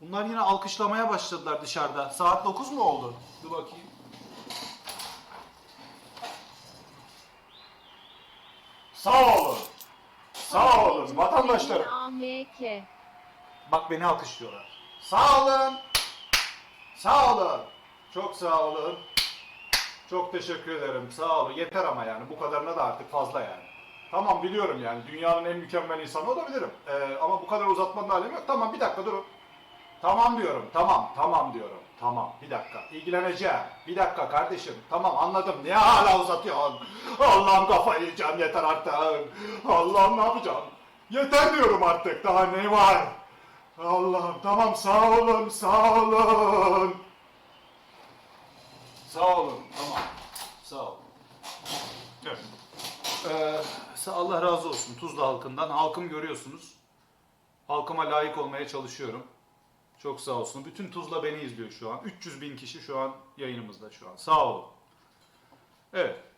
Bunlar yine alkışlamaya başladılar dışarıda. Saat 9 mu oldu? Dur bakayım. Sağ olun. Sağ olun vatandaşlarım. AMK. Bak beni alkışlıyorlar. Sağ olun. Sağ olun. Çok sağ olun. Çok teşekkür ederim. Sağ olun. Yeter ama yani. Bu kadarına da artık fazla yani. Tamam biliyorum yani. Dünyanın en mükemmel insanı olabilirim. Ee, ama bu kadar uzatmanın alemi yok. Tamam bir dakika durun. Tamam diyorum. Tamam. Tamam diyorum. Tamam. Bir dakika. İlgileneceğim. Bir dakika kardeşim. Tamam anladım. Niye hala uzatıyorsun? Allah'ım kafayı yiyeceğim. Yeter artık. Allah'ım ne yapacağım? Yeter diyorum artık. Daha ne var? Allah'ım tamam sağ olun. Sağ olun. Sağ olun. Tamam. Sağ olun. Evet. Ee, Allah razı olsun Tuzla halkından. Halkım görüyorsunuz. Halkıma layık olmaya çalışıyorum. Çok sağ olsun. Bütün Tuzla beni izliyor şu an. 300 bin kişi şu an yayınımızda şu an. Sağ olun. Evet.